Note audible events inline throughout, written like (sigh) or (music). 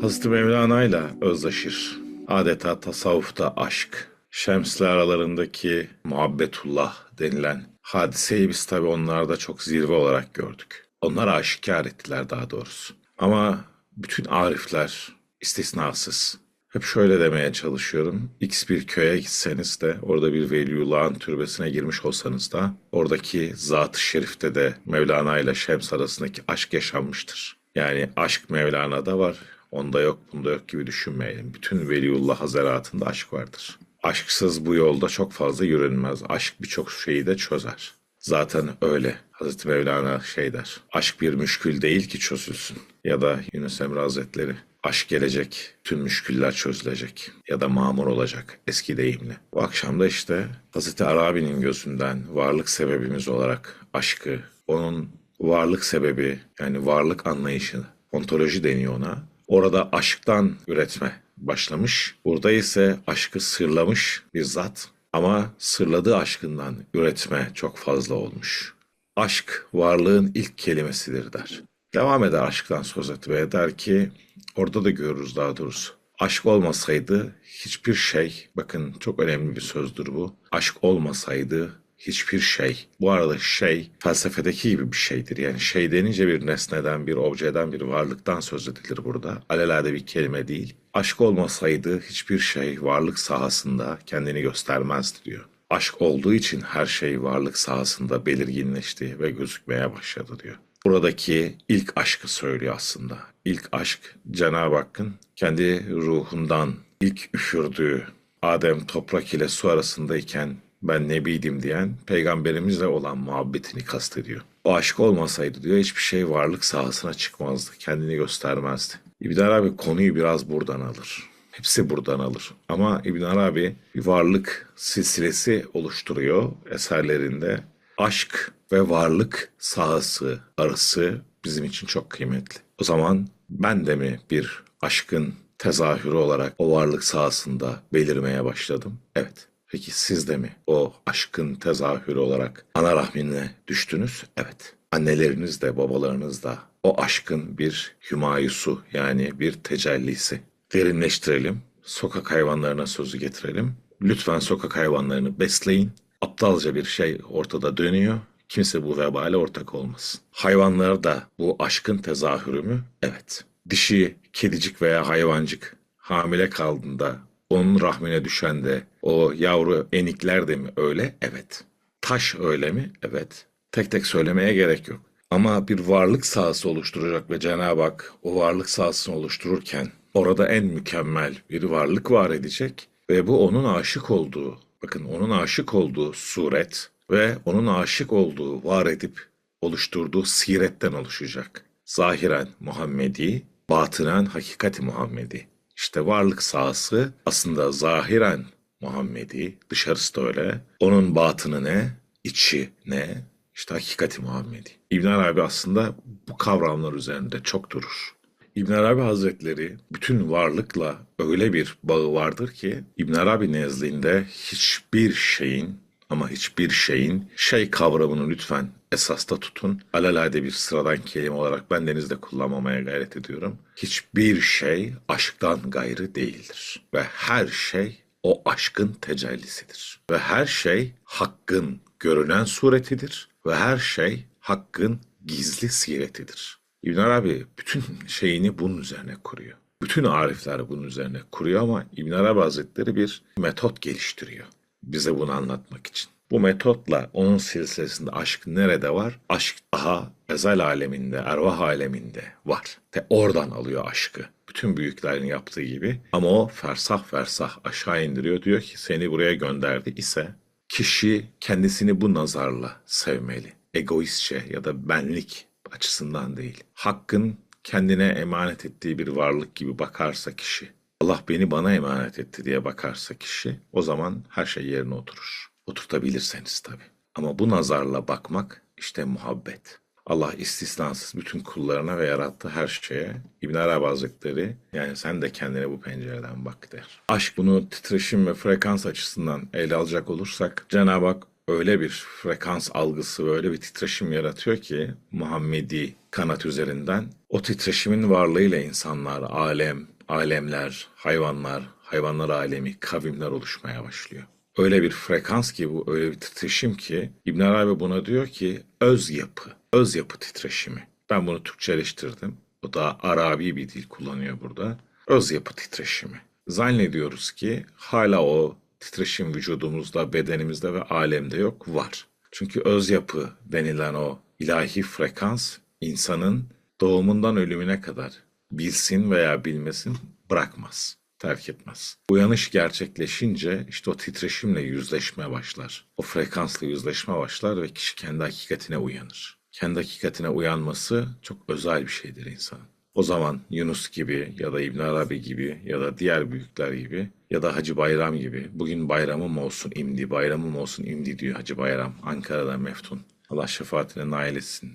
Hazreti Mevlana ile özdeşir. Adeta tasavvufta aşk. Şems'le aralarındaki muhabbetullah denilen hadiseyi biz tabi onlarda çok zirve olarak gördük. Onlar aşikar ettiler daha doğrusu. Ama bütün arifler istisnasız. Hep şöyle demeye çalışıyorum. X bir köye gitseniz de orada bir Veliullah'ın türbesine girmiş olsanız da oradaki zat-ı şerifte de Mevlana ile Şems arasındaki aşk yaşanmıştır. Yani aşk Mevlana'da var, onda yok bunda yok gibi düşünmeyelim. Bütün Veliullah hazaratında aşk vardır. Aşksız bu yolda çok fazla yürünmez. Aşk birçok şeyi de çözer. Zaten öyle. Hazreti Mevlana şey der. Aşk bir müşkül değil ki çözülsün. Ya da Yunus Emre Hazretleri. Aşk gelecek, tüm müşküller çözülecek. Ya da mamur olacak eski deyimle. Bu akşam da işte Hazreti Arabi'nin gözünden varlık sebebimiz olarak aşkı, onun varlık sebebi yani varlık anlayışı, ontoloji deniyor ona. Orada aşktan üretme başlamış. Burada ise aşkı sırlamış bir zat ama sırladığı aşkından üretme çok fazla olmuş. Aşk varlığın ilk kelimesidir der. Devam eder aşktan söz etmeye der ki orada da görürüz daha doğrusu. Aşk olmasaydı hiçbir şey, bakın çok önemli bir sözdür bu. Aşk olmasaydı hiçbir şey. Bu arada şey felsefedeki gibi bir şeydir. Yani şey denince bir nesneden, bir objeden, bir varlıktan söz edilir burada. Alelade bir kelime değil. Aşk olmasaydı hiçbir şey varlık sahasında kendini göstermezdi diyor. Aşk olduğu için her şey varlık sahasında belirginleşti ve gözükmeye başladı diyor. Buradaki ilk aşkı söylüyor aslında. İlk aşk Cenab-ı Hakk'ın kendi ruhundan ilk üfürdüğü Adem toprak ile su arasındayken ben nebiydim diyen peygamberimizle olan muhabbetini kastediyor. O aşk olmasaydı diyor hiçbir şey varlık sahasına çıkmazdı. Kendini göstermezdi. İbn Arabi konuyu biraz buradan alır. Hepsi buradan alır. Ama İbn Arabi bir varlık silsilesi oluşturuyor eserlerinde. Aşk ve varlık sahası arası bizim için çok kıymetli. O zaman ben de mi bir aşkın tezahürü olarak o varlık sahasında belirmeye başladım? Evet. Peki siz de mi o aşkın tezahürü olarak ana rahmine düştünüz? Evet. Anneleriniz de babalarınız da o aşkın bir hümayusu yani bir tecellisi. Derinleştirelim. Sokak hayvanlarına sözü getirelim. Lütfen sokak hayvanlarını besleyin. Aptalca bir şey ortada dönüyor. Kimse bu vebale ortak olmasın. Hayvanlar da bu aşkın tezahürü mü? Evet. Dişi kedicik veya hayvancık hamile kaldığında onun rahmine düşen de o yavru enikler de mi öyle? Evet. Taş öyle mi? Evet. Tek tek söylemeye gerek yok. Ama bir varlık sahası oluşturacak ve Cenab-ı Hak o varlık sahasını oluştururken orada en mükemmel bir varlık var edecek ve bu onun aşık olduğu, bakın onun aşık olduğu suret ve onun aşık olduğu, var edip oluşturduğu siretten oluşacak. Zahiren Muhammedi, batınen hakikati Muhammedi. İşte varlık sahası aslında zahiren Muhammedi, dışarısı da öyle. Onun batını ne, içi ne, işte hakikati Muhammedi. İbn Arabi aslında bu kavramlar üzerinde çok durur. İbn Arabi Hazretleri bütün varlıkla öyle bir bağı vardır ki İbn Arabi nezdinde hiçbir şeyin ama hiçbir şeyin şey kavramını lütfen esasta tutun. Alelade bir sıradan kelime olarak ben denizde kullanmamaya gayret ediyorum. Hiçbir şey aşktan gayrı değildir. Ve her şey o aşkın tecellisidir. Ve her şey hakkın görünen suretidir. Ve her şey hakkın gizli siretidir. İbn Arabi bütün şeyini bunun üzerine kuruyor. Bütün arifler bunun üzerine kuruyor ama İbn Arabi Hazretleri bir metot geliştiriyor bize bunu anlatmak için. Bu metotla onun silsilesinde aşk nerede var? Aşk daha ezel aleminde, ervah aleminde var. Ve oradan alıyor aşkı. Bütün büyüklerin yaptığı gibi. Ama o fersah fersah aşağı indiriyor. Diyor ki seni buraya gönderdi ise kişi kendisini bu nazarla sevmeli. Egoistçe ya da benlik açısından değil. Hakkın kendine emanet ettiği bir varlık gibi bakarsa kişi Allah beni bana emanet etti diye bakarsa kişi o zaman her şey yerine oturur. Oturtabilirseniz tabii. Ama bu nazarla bakmak işte muhabbet. Allah istisnasız bütün kullarına ve yarattığı her şeye İbn Arabi Hazretleri yani sen de kendine bu pencereden bak der. Aşk bunu titreşim ve frekans açısından ele alacak olursak Cenab-ı Hak öyle bir frekans algısı ve öyle bir titreşim yaratıyor ki Muhammedi kanat üzerinden o titreşimin varlığıyla insanlar, alem, alemler, hayvanlar, hayvanlar alemi, kavimler oluşmaya başlıyor. Öyle bir frekans ki bu, öyle bir titreşim ki İbn Arabi buna diyor ki öz yapı, öz yapı titreşimi. Ben bunu Türkçeleştirdim. O da Arabi bir dil kullanıyor burada. Öz yapı titreşimi. Zannediyoruz ki hala o titreşim vücudumuzda, bedenimizde ve alemde yok, var. Çünkü öz yapı denilen o ilahi frekans insanın doğumundan ölümüne kadar bilsin veya bilmesin bırakmaz, terk etmez. Uyanış gerçekleşince işte o titreşimle yüzleşme başlar. O frekansla yüzleşme başlar ve kişi kendi hakikatine uyanır. Kendi hakikatine uyanması çok özel bir şeydir insanın. O zaman Yunus gibi ya da İbn Arabi gibi ya da diğer büyükler gibi ya da Hacı Bayram gibi bugün bayramım olsun imdi, bayramım olsun imdi diyor Hacı Bayram Ankara'da meftun. Allah şefaatine nail etsin.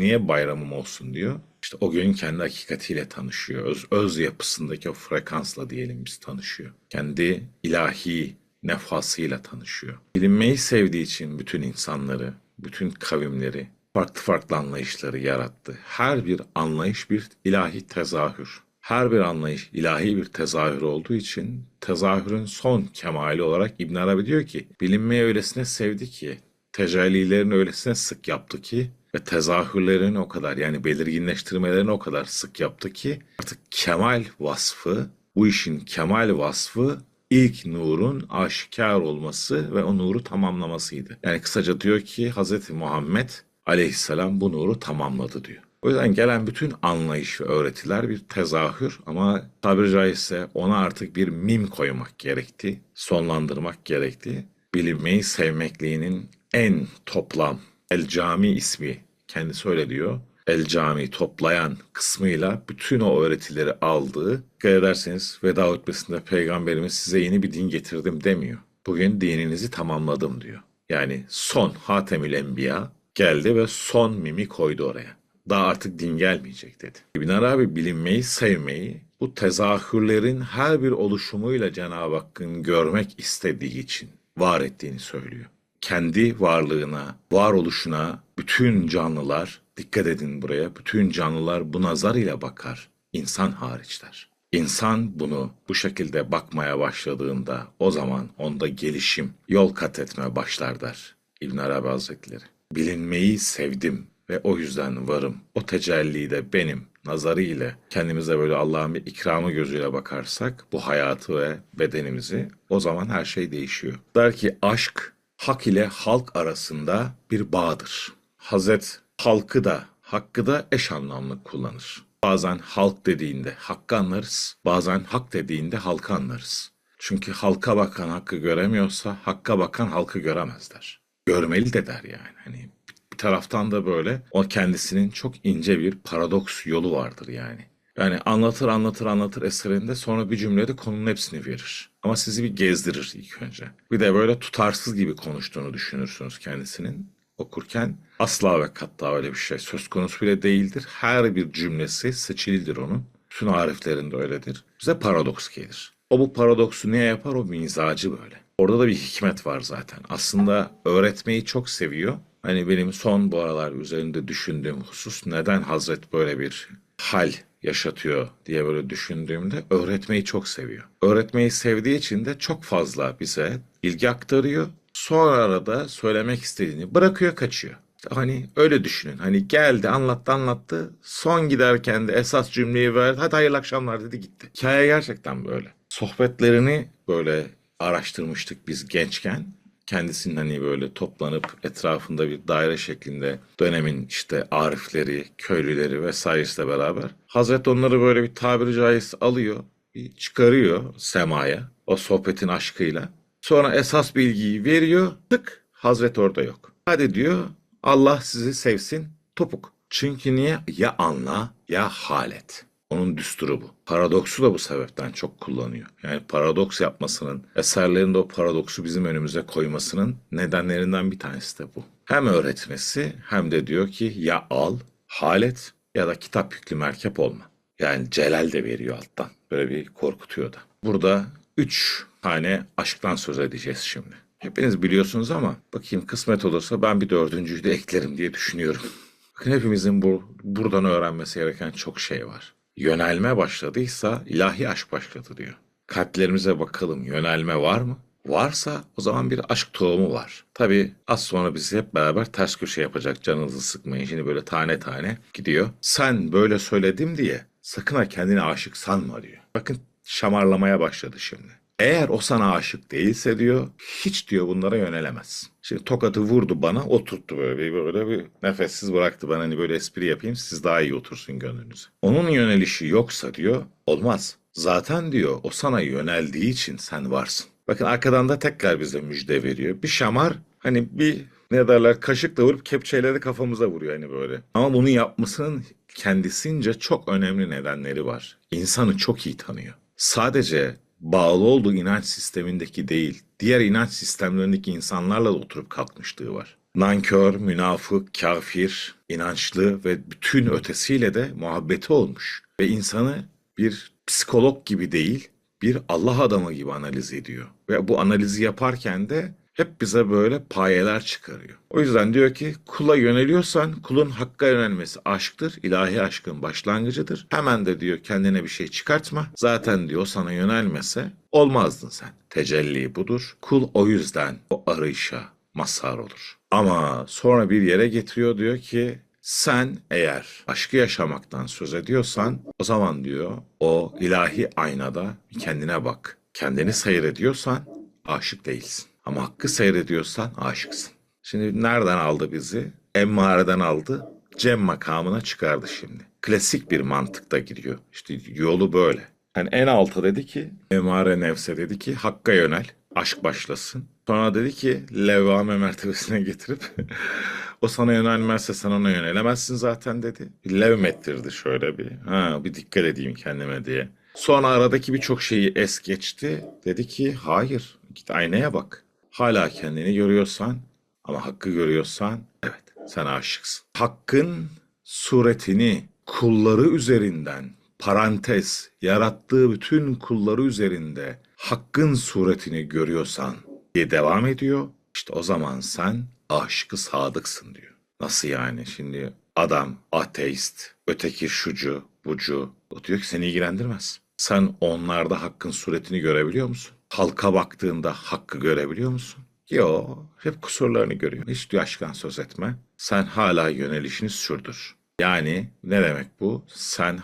Niye bayramım olsun diyor. İşte o gün kendi hakikatiyle tanışıyor. Öz, öz yapısındaki o frekansla diyelim biz tanışıyor. Kendi ilahi nefasıyla tanışıyor. Bilinmeyi sevdiği için bütün insanları, bütün kavimleri, farklı farklı anlayışları yarattı. Her bir anlayış bir ilahi tezahür. Her bir anlayış ilahi bir tezahür olduğu için tezahürün son kemali olarak İbn Arabi diyor ki bilinmeyi öylesine sevdi ki tecellilerini öylesine sık yaptı ki ve tezahürlerini o kadar yani belirginleştirmelerini o kadar sık yaptı ki artık kemal vasfı bu işin kemal vasfı ilk nurun aşikar olması ve o nuru tamamlamasıydı. Yani kısaca diyor ki Hz. Muhammed aleyhisselam bu nuru tamamladı diyor. O yüzden gelen bütün anlayış ve öğretiler bir tezahür ama tabiri caizse ona artık bir mim koymak gerekti, sonlandırmak gerekti. Bilinmeyi sevmekliğinin en toplam El Cami ismi kendisi öyle diyor. El Cami toplayan kısmıyla bütün o öğretileri aldığı, dikkat ederseniz veda hutbesinde peygamberimiz size yeni bir din getirdim demiyor. Bugün dininizi tamamladım diyor. Yani son Hatemül Enbiya geldi ve son mimi koydu oraya. Daha artık din gelmeyecek dedi. İbn Arabi bilinmeyi, sevmeyi bu tezahürlerin her bir oluşumuyla Cenab-ı Hakk'ın görmek istediği için var ettiğini söylüyor. Kendi varlığına, varoluşuna bütün canlılar, dikkat edin buraya, bütün canlılar bu nazar ile bakar. İnsan hariçler. İnsan bunu bu şekilde bakmaya başladığında o zaman onda gelişim, yol kat etme başlar der İbn Arabi Hazretleri. Bilinmeyi sevdim ve o yüzden varım. O tecelli de benim nazarı ile kendimize böyle Allah'ın bir ikramı gözüyle bakarsak bu hayatı ve bedenimizi o zaman her şey değişiyor. Der ki aşk hak ile halk arasında bir bağdır. Hazret halkı da hakkı da eş anlamlı kullanır. Bazen halk dediğinde hakkı anlarız, bazen hak dediğinde halkı anlarız. Çünkü halka bakan hakkı göremiyorsa hakka bakan halkı göremez der. Görmeli de der yani. Hani bir taraftan da böyle o kendisinin çok ince bir paradoks yolu vardır yani. Yani anlatır anlatır anlatır eserinde sonra bir cümlede konunun hepsini verir. Ama sizi bir gezdirir ilk önce. Bir de böyle tutarsız gibi konuştuğunu düşünürsünüz kendisinin okurken. Asla ve katta öyle bir şey söz konusu bile değildir. Her bir cümlesi seçilidir onun. Bütün ariflerinde öyledir. Bize paradoks gelir. O bu paradoksu niye yapar? O mizacı böyle. Orada da bir hikmet var zaten. Aslında öğretmeyi çok seviyor. Hani benim son bu aralar üzerinde düşündüğüm husus neden Hazret böyle bir hal yaşatıyor diye böyle düşündüğümde öğretmeyi çok seviyor. Öğretmeyi sevdiği için de çok fazla bize bilgi aktarıyor. Sonra arada söylemek istediğini bırakıyor kaçıyor. Hani öyle düşünün. Hani geldi anlattı anlattı. Son giderken de esas cümleyi verdi. Hadi hayırlı akşamlar dedi gitti. Hikaye gerçekten böyle. Sohbetlerini böyle araştırmıştık biz gençken. Kendisinin hani böyle toplanıp etrafında bir daire şeklinde dönemin işte arifleri, köylüleri vesairesiyle beraber. Hazret onları böyle bir tabiri caizse alıyor, bir çıkarıyor semaya o sohbetin aşkıyla. Sonra esas bilgiyi veriyor, tık Hazret orada yok. Hadi diyor Allah sizi sevsin topuk. Çünkü niye? Ya anla ya halet. Onun düsturu bu. Paradoksu da bu sebepten çok kullanıyor. Yani paradoks yapmasının, eserlerinde o paradoksu bizim önümüze koymasının nedenlerinden bir tanesi de bu. Hem öğretmesi hem de diyor ki ya al, halet ya da kitap yüklü merkep olma. Yani Celal de veriyor alttan. Böyle bir korkutuyor da. Burada üç tane aşktan söz edeceğiz şimdi. Hepiniz biliyorsunuz ama bakayım kısmet olursa ben bir dördüncüyü de eklerim diye düşünüyorum. (laughs) Bakın hepimizin bu, buradan öğrenmesi gereken çok şey var. Yönelme başladıysa ilahi aşk başladı diyor. Kalplerimize bakalım yönelme var mı? Varsa o zaman bir aşk tohumu var. Tabi az sonra bizi hep beraber ters köşe yapacak canınızı sıkmayın. Şimdi böyle tane tane gidiyor. Sen böyle söyledim diye sakın ha kendini aşık sanma diyor. Bakın şamarlamaya başladı şimdi. Eğer o sana aşık değilse diyor hiç diyor bunlara yönelemez. Şimdi tokatı vurdu bana oturttu böyle bir, böyle bir nefessiz bıraktı ben hani böyle espri yapayım siz daha iyi otursun gönlünüze. Onun yönelişi yoksa diyor olmaz. Zaten diyor o sana yöneldiği için sen varsın. Bakın arkadan da tekrar bize müjde veriyor. Bir şamar hani bir ne derler kaşıkla vurup kepçeyle de kafamıza vuruyor hani böyle. Ama bunu yapmasının kendisince çok önemli nedenleri var. İnsanı çok iyi tanıyor. Sadece bağlı olduğu inanç sistemindeki değil, diğer inanç sistemlerindeki insanlarla da oturup kalkmışlığı var. Nankör, münafık, kafir, inançlı ve bütün ötesiyle de muhabbeti olmuş. Ve insanı bir psikolog gibi değil, bir Allah adamı gibi analiz ediyor. Ve bu analizi yaparken de hep bize böyle payeler çıkarıyor. O yüzden diyor ki kula yöneliyorsan kulun hakka yönelmesi aşktır. ilahi aşkın başlangıcıdır. Hemen de diyor kendine bir şey çıkartma. Zaten diyor sana yönelmese olmazdın sen. Tecelli budur. Kul o yüzden o arayışa mazhar olur. Ama sonra bir yere getiriyor diyor ki sen eğer aşkı yaşamaktan söz ediyorsan o zaman diyor o ilahi aynada kendine bak. Kendini seyrediyorsan aşık değilsin. Ama hakkı seyrediyorsan aşıksın. Şimdi nereden aldı bizi? Emmare'den aldı. Cem makamına çıkardı şimdi. Klasik bir mantıkta giriyor. İşte yolu böyle. Yani en alta dedi ki Emare nefse dedi ki hakka yönel. Aşk başlasın. Sonra dedi ki levvame mertebesine getirip (laughs) o sana yönelmezse sen ona yönelemezsin zaten dedi. Bir levmettirdi şöyle bir. Ha bir dikkat edeyim kendime diye. Sonra aradaki birçok şeyi es geçti. Dedi ki hayır git aynaya bak. Hala kendini görüyorsan ama hakkı görüyorsan evet sen aşıksın. Hakkın suretini kulları üzerinden parantez yarattığı bütün kulları üzerinde hakkın suretini görüyorsan diye devam ediyor. İşte o zaman sen aşıkı sadıksın diyor. Nasıl yani şimdi adam ateist, öteki şucu, bucu o diyor ki seni ilgilendirmez. Sen onlarda hakkın suretini görebiliyor musun? Halka baktığında hakkı görebiliyor musun? Yo, hep kusurlarını görüyor. Hiç diyor aşktan söz etme. Sen hala yönelişini sürdür. Yani ne demek bu? Sen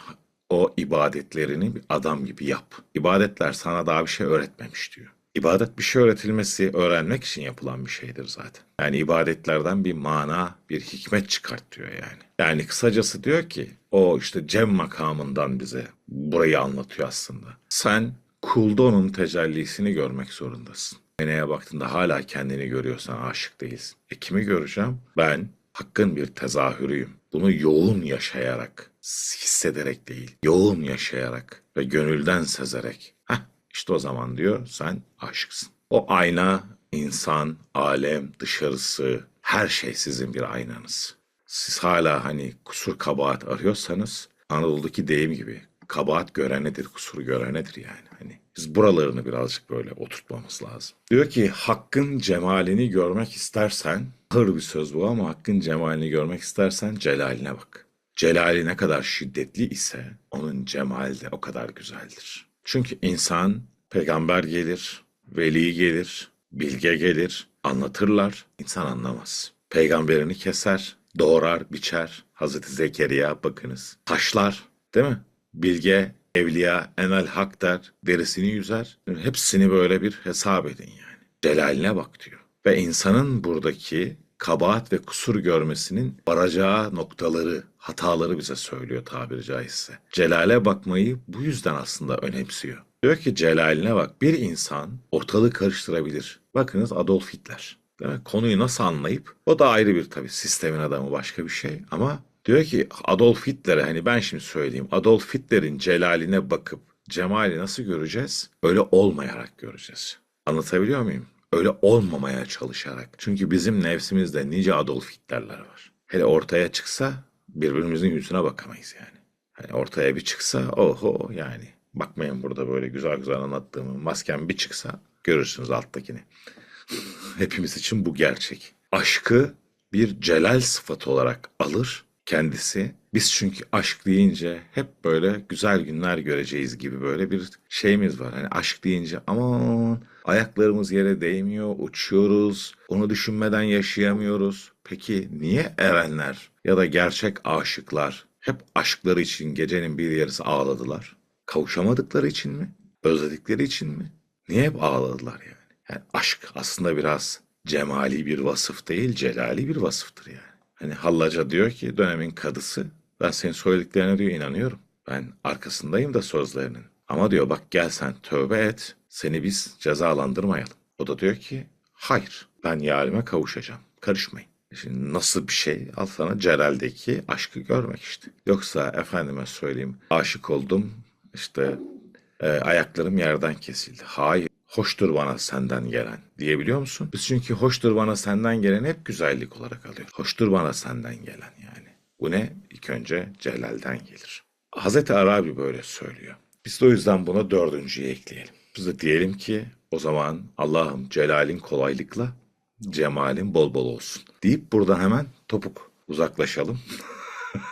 o ibadetlerini bir adam gibi yap. İbadetler sana daha bir şey öğretmemiş diyor. İbadet bir şey öğretilmesi, öğrenmek için yapılan bir şeydir zaten. Yani ibadetlerden bir mana, bir hikmet çıkart diyor yani. Yani kısacası diyor ki o işte Cem makamından bize burayı anlatıyor aslında. Sen kulda onun tecellisini görmek zorundasın. Aynaya baktığında hala kendini görüyorsan aşık değilsin. E kimi göreceğim? Ben hakkın bir tezahürüyüm. Bunu yoğun yaşayarak, hissederek değil, yoğun yaşayarak ve gönülden sezerek. Heh, işte o zaman diyor sen aşıksın. O ayna, insan, alem, dışarısı, her şey sizin bir aynanız. Siz hala hani kusur kabahat arıyorsanız Anadolu'daki deyim gibi kabahat görenedir, kusur görenedir yani. Hani biz buralarını birazcık böyle oturtmamız lazım. Diyor ki hakkın cemalini görmek istersen, hır bir söz bu ama hakkın cemalini görmek istersen celaline bak. Celali ne kadar şiddetli ise onun cemali de o kadar güzeldir. Çünkü insan peygamber gelir, veli gelir, bilge gelir, anlatırlar, insan anlamaz. Peygamberini keser, doğrar, biçer. Hazreti Zekeriya bakınız. Taşlar, değil mi? Bilge, evliya, enel hak der, derisini yüzer. Hepsini böyle bir hesap edin yani. Celaline bak diyor. Ve insanın buradaki kabahat ve kusur görmesinin varacağı noktaları, hataları bize söylüyor tabiri caizse. Celale bakmayı bu yüzden aslında önemsiyor. Diyor ki celaline bak bir insan ortalığı karıştırabilir. Bakınız Adolf Hitler. Konuyu nasıl anlayıp o da ayrı bir tabii sistemin adamı başka bir şey ama diyor ki Adolf Hitler'e hani ben şimdi söyleyeyim Adolf Hitler'in celaline bakıp cemali nasıl göreceğiz? Öyle olmayarak göreceğiz. Anlatabiliyor muyum? Öyle olmamaya çalışarak. Çünkü bizim nefsimizde nice Adolf Hitler'ler var. Hele ortaya çıksa birbirimizin yüzüne bakamayız yani. Hani ortaya bir çıksa oho yani. Bakmayın burada böyle güzel güzel anlattığımı maskem bir çıksa görürsünüz alttakini. (laughs) Hepimiz için bu gerçek. Aşkı bir celal sıfatı olarak alır kendisi. Biz çünkü aşk deyince hep böyle güzel günler göreceğiz gibi böyle bir şeyimiz var. Hani aşk deyince aman ayaklarımız yere değmiyor, uçuyoruz, onu düşünmeden yaşayamıyoruz. Peki niye erenler ya da gerçek aşıklar hep aşkları için gecenin bir yarısı ağladılar? Kavuşamadıkları için mi? Özledikleri için mi? Niye hep ağladılar yani? Yani aşk aslında biraz cemali bir vasıf değil, celali bir vasıftır yani. Hani Hallaca diyor ki dönemin kadısı ben senin söylediklerine diyor inanıyorum. Ben arkasındayım da sözlerinin. Ama diyor bak gel sen tövbe et. Seni biz cezalandırmayalım. O da diyor ki hayır ben yarime kavuşacağım. Karışmayın. Şimdi nasıl bir şey? Al sana Celal'deki aşkı görmek işte. Yoksa efendime söyleyeyim aşık oldum işte e, ayaklarım yerden kesildi. Hayır. Hoştur bana senden gelen diyebiliyor musun? Biz çünkü hoştur bana senden gelen hep güzellik olarak alıyoruz. Hoştur bana senden gelen yani. Bu ne? İlk önce Celal'den gelir. Hazreti Arabi böyle söylüyor. Biz de o yüzden buna dördüncüyü ekleyelim. Biz de diyelim ki o zaman Allah'ım Celal'in kolaylıkla cemalin bol bol olsun. Deyip buradan hemen topuk uzaklaşalım.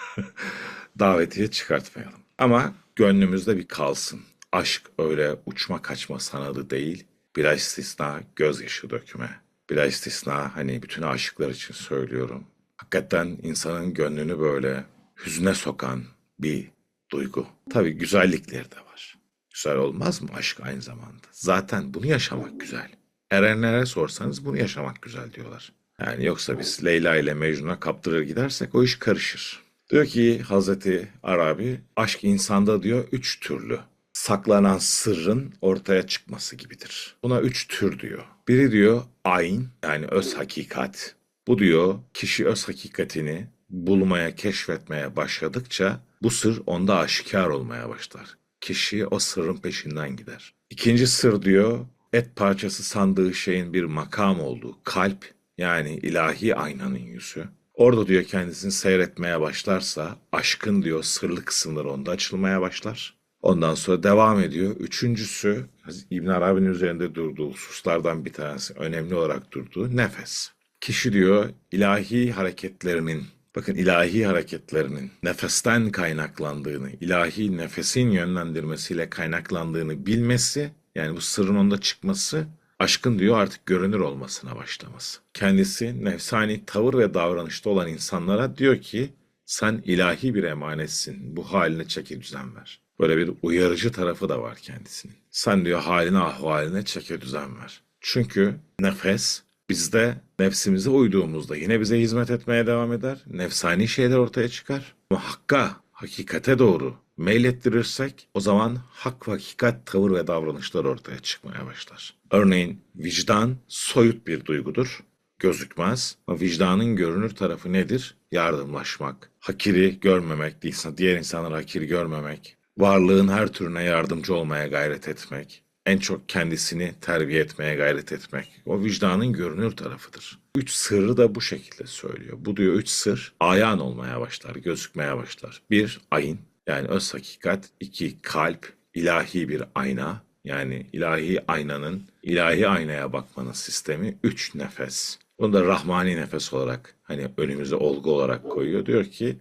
(laughs) Davetiye çıkartmayalım. Ama gönlümüzde bir kalsın. Aşk öyle uçma kaçma sanadı değil. Bila istisna gözyaşı dökme. Bila istisna hani bütün aşıklar için söylüyorum. Hakikaten insanın gönlünü böyle hüzne sokan bir duygu. Tabii güzellikleri de var. Güzel olmaz mı aşk aynı zamanda? Zaten bunu yaşamak güzel. Erenlere sorsanız bunu yaşamak güzel diyorlar. Yani yoksa biz Leyla ile Mecnun'a kaptırır gidersek o iş karışır. Diyor ki Hazreti Arabi aşk insanda diyor üç türlü. Saklanan sırrın ortaya çıkması gibidir. Buna üç tür diyor. Biri diyor ayn yani öz hakikat. Bu diyor kişi öz hakikatini bulmaya, keşfetmeye başladıkça bu sır onda aşikar olmaya başlar. Kişi o sırrın peşinden gider. İkinci sır diyor et parçası sandığı şeyin bir makam olduğu kalp yani ilahi aynanın yüzü. Orada diyor kendisini seyretmeye başlarsa aşkın diyor sırlı kısımları onda açılmaya başlar. Ondan sonra devam ediyor. Üçüncüsü İbn Arabi'nin üzerinde durduğu hususlardan bir tanesi önemli olarak durduğu nefes. Kişi diyor ilahi hareketlerinin bakın ilahi hareketlerinin nefesten kaynaklandığını, ilahi nefesin yönlendirmesiyle kaynaklandığını bilmesi yani bu sırrın onda çıkması aşkın diyor artık görünür olmasına başlaması. Kendisi nefsani tavır ve davranışta olan insanlara diyor ki sen ilahi bir emanetsin. Bu haline çeki düzen ver. Böyle bir uyarıcı tarafı da var kendisinin. Sen diyor haline ahvaline çeki düzen ver. Çünkü nefes bizde nefsimize uyduğumuzda yine bize hizmet etmeye devam eder. Nefsani şeyler ortaya çıkar. Ama hakka, hakikate doğru meylettirirsek o zaman hak ve hakikat tavır ve davranışlar ortaya çıkmaya başlar. Örneğin vicdan soyut bir duygudur. Gözükmez ama vicdanın görünür tarafı nedir? Yardımlaşmak, hakiri görmemek, diğer insanlara hakir görmemek, varlığın her türüne yardımcı olmaya gayret etmek, en çok kendisini terbiye etmeye gayret etmek. O vicdanın görünür tarafıdır. Üç sırrı da bu şekilde söylüyor. Bu diyor üç sır ayan olmaya başlar, gözükmeye başlar. Bir, ayın yani öz hakikat. iki kalp, ilahi bir ayna. Yani ilahi aynanın, ilahi aynaya bakmanın sistemi. Üç, nefes. Bunu da Rahmani nefes olarak hani önümüze olgu olarak koyuyor. Diyor ki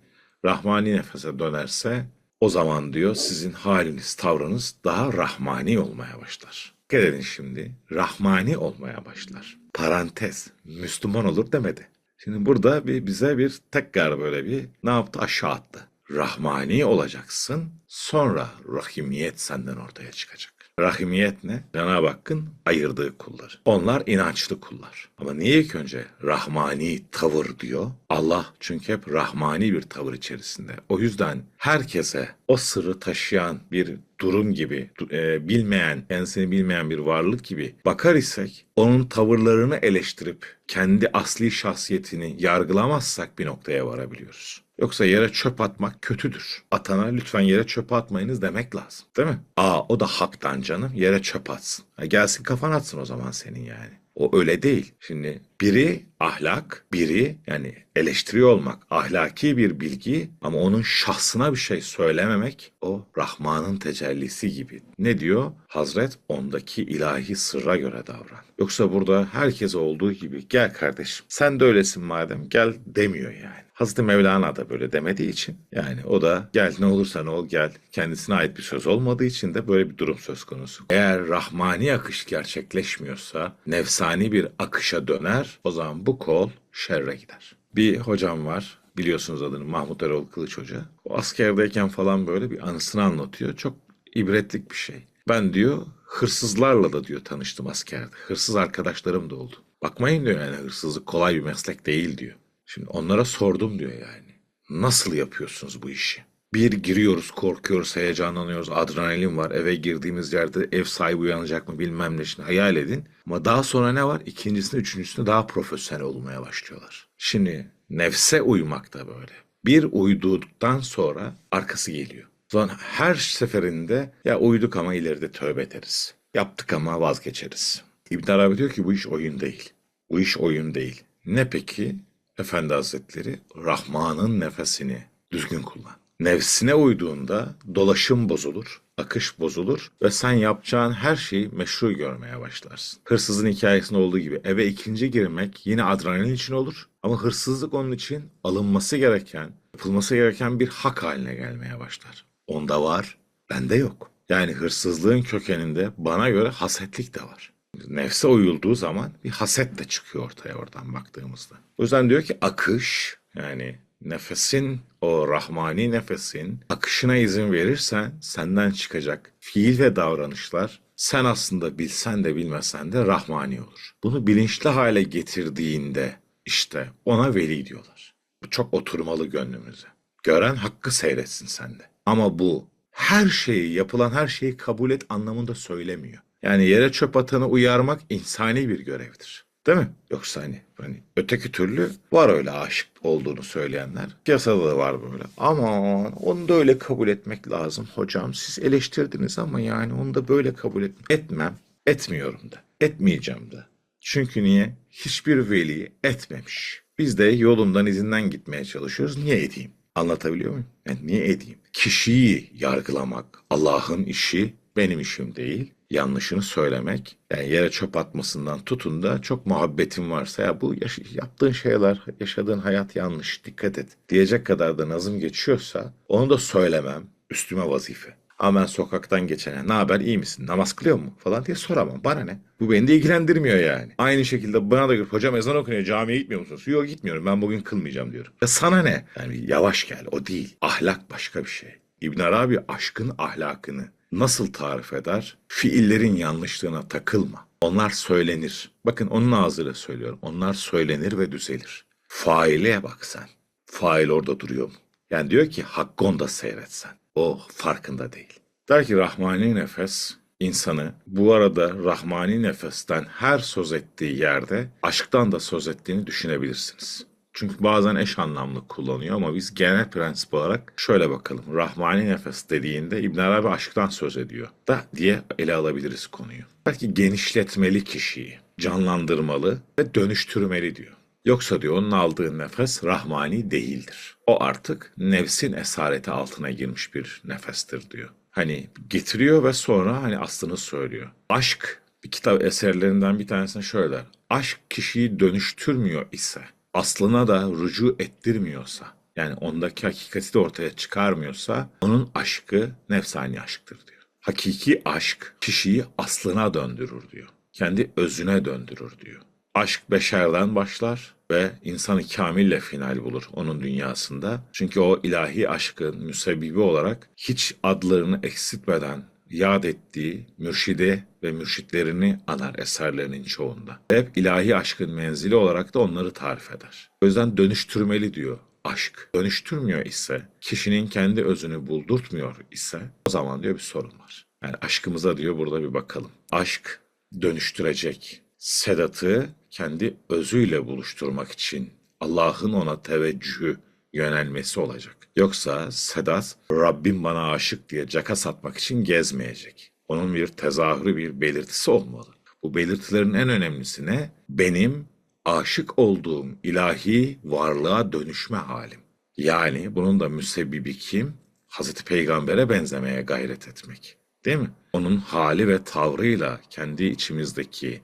Rahmani nefese dönerse o zaman diyor sizin haliniz, tavrınız daha rahmani olmaya başlar. Dikkat edin şimdi. Rahmani olmaya başlar. Parantez. Müslüman olur demedi. Şimdi burada bir bize bir tekrar böyle bir ne yaptı aşağı attı. Rahmani olacaksın. Sonra rahimiyet senden ortaya çıkacak. Rahimiyet ne? Cenab-ı Hakk'ın ayırdığı kullar. Onlar inançlı kullar. Ama niye ilk önce rahmani tavır diyor? Allah çünkü hep rahmani bir tavır içerisinde. O yüzden herkese o sırrı taşıyan bir durum gibi, e, bilmeyen, kendisini bilmeyen bir varlık gibi bakar isek, onun tavırlarını eleştirip kendi asli şahsiyetini yargılamazsak bir noktaya varabiliyoruz. Yoksa yere çöp atmak kötüdür. Atana lütfen yere çöp atmayınız demek lazım. Değil mi? Aa o da haktan canım. Yere çöp atsın. Ha, gelsin kafan atsın o zaman senin yani. O öyle değil. Şimdi Biri ahlak, biri yani eleştiri olmak, ahlaki bir bilgi ama onun şahsına bir şey söylememek o Rahman'ın tecellisi gibi. Ne diyor? Hazret ondaki ilahi sırra göre davran. Yoksa burada herkes olduğu gibi gel kardeşim sen de öylesin madem gel demiyor yani. Hazreti Mevlana da böyle demediği için yani o da gel ne olursan ol gel kendisine ait bir söz olmadığı için de böyle bir durum söz konusu. Eğer rahmani akış gerçekleşmiyorsa nefsani bir akışa döner o zaman bu kol şerre gider. Bir hocam var biliyorsunuz adını Mahmut Erol Kılıç Hoca. O askerdeyken falan böyle bir anısını anlatıyor. Çok ibretlik bir şey. Ben diyor hırsızlarla da diyor tanıştım askerde. Hırsız arkadaşlarım da oldu. Bakmayın diyor yani hırsızlık kolay bir meslek değil diyor. Şimdi onlara sordum diyor yani. Nasıl yapıyorsunuz bu işi? Bir giriyoruz, korkuyoruz, heyecanlanıyoruz, adrenalin var. Eve girdiğimiz yerde ev sahibi uyanacak mı bilmem ne şimdi hayal edin. Ama daha sonra ne var? İkincisinde, üçüncüsünde daha profesyonel olmaya başlıyorlar. Şimdi nefse uymak da böyle. Bir uyduktan sonra arkası geliyor. Sonra her seferinde ya uyduk ama ileride tövbe ederiz. Yaptık ama vazgeçeriz. İbn Arabi diyor ki bu iş oyun değil. Bu iş oyun değil. Ne peki? Efendi Hazretleri Rahman'ın nefesini düzgün kullan. Nefsine uyduğunda dolaşım bozulur, akış bozulur ve sen yapacağın her şeyi meşru görmeye başlarsın. Hırsızın hikayesinde olduğu gibi eve ikinci girmek yine adrenalin için olur ama hırsızlık onun için alınması gereken, yapılması gereken bir hak haline gelmeye başlar. Onda var, bende yok. Yani hırsızlığın kökeninde bana göre hasetlik de var. Nefse uyulduğu zaman bir haset de çıkıyor ortaya oradan baktığımızda. O yüzden diyor ki akış yani nefesin o rahmani nefesin akışına izin verirsen senden çıkacak fiil ve davranışlar sen aslında bilsen de bilmesen de rahmani olur. Bunu bilinçli hale getirdiğinde işte ona veli diyorlar. Bu çok oturmalı gönlümüze. Gören hakkı seyretsin sende. Ama bu her şeyi, yapılan her şeyi kabul et anlamında söylemiyor. Yani yere çöp atanı uyarmak insani bir görevdir. Değil mi? Yoksa hani, hani öteki türlü var öyle aşık olduğunu söyleyenler. Piyasada da var böyle. Aman onu da öyle kabul etmek lazım hocam. Siz eleştirdiniz ama yani onu da böyle kabul et etmem. Etmiyorum da. Etmeyeceğim de. Çünkü niye? Hiçbir veli etmemiş. Biz de yolundan izinden gitmeye çalışıyoruz. Niye edeyim? Anlatabiliyor muyum? Yani niye edeyim? Kişiyi yargılamak Allah'ın işi benim işim değil. Yanlışını söylemek. Yani yere çöp atmasından tutun da çok muhabbetin varsa ya bu yaş- yaptığın şeyler, yaşadığın hayat yanlış dikkat et diyecek kadar da nazım geçiyorsa onu da söylemem üstüme vazife. Ama ben sokaktan geçene ne haber iyi misin namaz kılıyor mu falan diye soramam. Bana ne? Bu beni de ilgilendirmiyor yani. Aynı şekilde bana da görüp hocam ezan okunuyor camiye gitmiyor musunuz? Yok gitmiyorum ben bugün kılmayacağım diyorum. Ya sana ne? Yani yavaş gel o değil. Ahlak başka bir şey. İbn Arabi aşkın ahlakını nasıl tarif eder? Fiillerin yanlışlığına takılma. Onlar söylenir. Bakın onun ağzıyla söylüyorum. Onlar söylenir ve düzelir. Faile bak sen. Fail orada duruyor mu? Yani diyor ki hakkı onda seyretsen. O farkında değil. Der ki Rahmani nefes insanı bu arada Rahmani nefesten her söz ettiği yerde aşktan da söz ettiğini düşünebilirsiniz. Çünkü bazen eş anlamlı kullanıyor ama biz genel prensip olarak şöyle bakalım. Rahmani nefes dediğinde İbn Arabi aşktan söz ediyor da diye ele alabiliriz konuyu. Belki genişletmeli kişiyi, canlandırmalı ve dönüştürmeli diyor. Yoksa diyor onun aldığı nefes rahmani değildir. O artık nefsin esareti altına girmiş bir nefestir diyor. Hani getiriyor ve sonra hani aslını söylüyor. Aşk bir kitap eserlerinden bir tanesinde şöyle der. Aşk kişiyi dönüştürmüyor ise, aslına da rücu ettirmiyorsa, yani ondaki hakikati de ortaya çıkarmıyorsa, onun aşkı nefsani aşktır diyor. Hakiki aşk kişiyi aslına döndürür diyor. Kendi özüne döndürür diyor. Aşk beşerden başlar ve insanı kamille final bulur onun dünyasında. Çünkü o ilahi aşkın müsebbibi olarak hiç adlarını eksiltmeden yad ettiği mürşide ve mürşitlerini anar eserlerinin çoğunda. Hep ilahi aşkın menzili olarak da onları tarif eder. O yüzden dönüştürmeli diyor aşk. Dönüştürmüyor ise, kişinin kendi özünü buldurtmuyor ise o zaman diyor bir sorun var. Yani aşkımıza diyor burada bir bakalım. Aşk dönüştürecek. Sedat'ı kendi özüyle buluşturmak için Allah'ın ona teveccühü yönelmesi olacak. Yoksa Sedat Rabbim bana aşık diye caka satmak için gezmeyecek. Onun bir tezahürü bir belirtisi olmalı. Bu belirtilerin en önemlisi ne? Benim aşık olduğum ilahi varlığa dönüşme halim. Yani bunun da müsebbibi kim? Hazreti Peygamber'e benzemeye gayret etmek. Değil mi? Onun hali ve tavrıyla kendi içimizdeki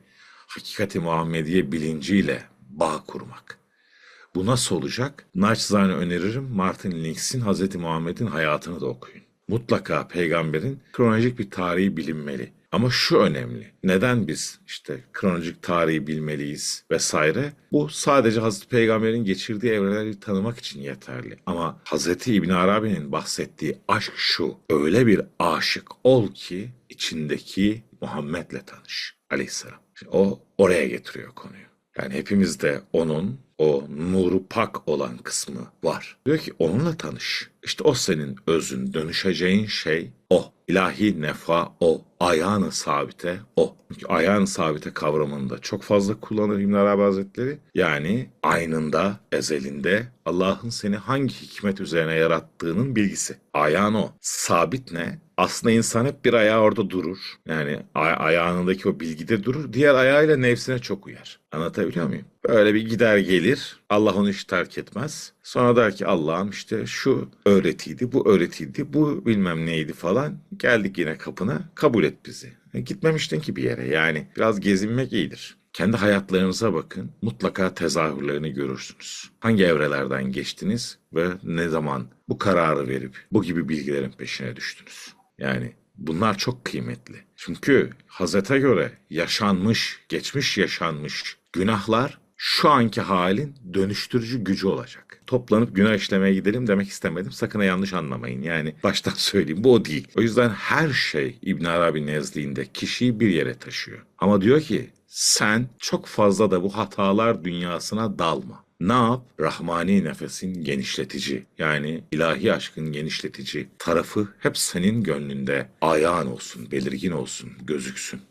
hakikati Muhammediye bilinciyle bağ kurmak. Bu nasıl olacak? Naçizane öneririm Martin Links'in Hz. Muhammed'in hayatını da okuyun. Mutlaka peygamberin kronolojik bir tarihi bilinmeli. Ama şu önemli. Neden biz işte kronolojik tarihi bilmeliyiz vesaire? Bu sadece Hazreti Peygamber'in geçirdiği evreleri tanımak için yeterli. Ama Hazreti İbn Arabi'nin bahsettiği aşk şu. Öyle bir aşık ol ki içindeki Muhammed'le tanış. Aleyhisselam. Şimdi o oraya getiriyor konuyu. Yani hepimizde onun o nuru pak olan kısmı var. Diyor ki onunla tanış. İşte o senin özün, dönüşeceğin şey o. İlahi nefa o. Ayağını sabite o. Çünkü ayağını sabite kavramında çok fazla kullanır İbn Arabi Hazretleri. Yani aynında, ezelinde Allah'ın seni hangi hikmet üzerine yarattığının bilgisi. Ayağın o. Sabit ne? Aslında insan hep bir ayağı orada durur. Yani ay- ayağındaki o bilgide durur. Diğer ayağıyla nefsine çok uyar. Anlatabiliyor muyum? Böyle bir gider gelir. Allah onu hiç terk etmez. Sonra der ki Allah'ım işte şu öğretiydi, bu öğretiydi, bu bilmem neydi falan. Geldik yine kapına. Kabul et bizi. E, gitmemiştin ki bir yere. Yani biraz gezinmek iyidir. Kendi hayatlarınıza bakın. Mutlaka tezahürlerini görürsünüz. Hangi evrelerden geçtiniz ve ne zaman bu kararı verip bu gibi bilgilerin peşine düştünüz? Yani bunlar çok kıymetli. Çünkü Hazret'e göre yaşanmış, geçmiş yaşanmış günahlar şu anki halin dönüştürücü gücü olacak. Toplanıp günah işlemeye gidelim demek istemedim. Sakın yanlış anlamayın. Yani baştan söyleyeyim bu o değil. O yüzden her şey İbn Arabi nezdinde kişiyi bir yere taşıyor. Ama diyor ki sen çok fazla da bu hatalar dünyasına dalma. Ne yap? Rahmani nefesin genişletici yani ilahi aşkın genişletici tarafı hep senin gönlünde ayağın olsun, belirgin olsun, gözüksün.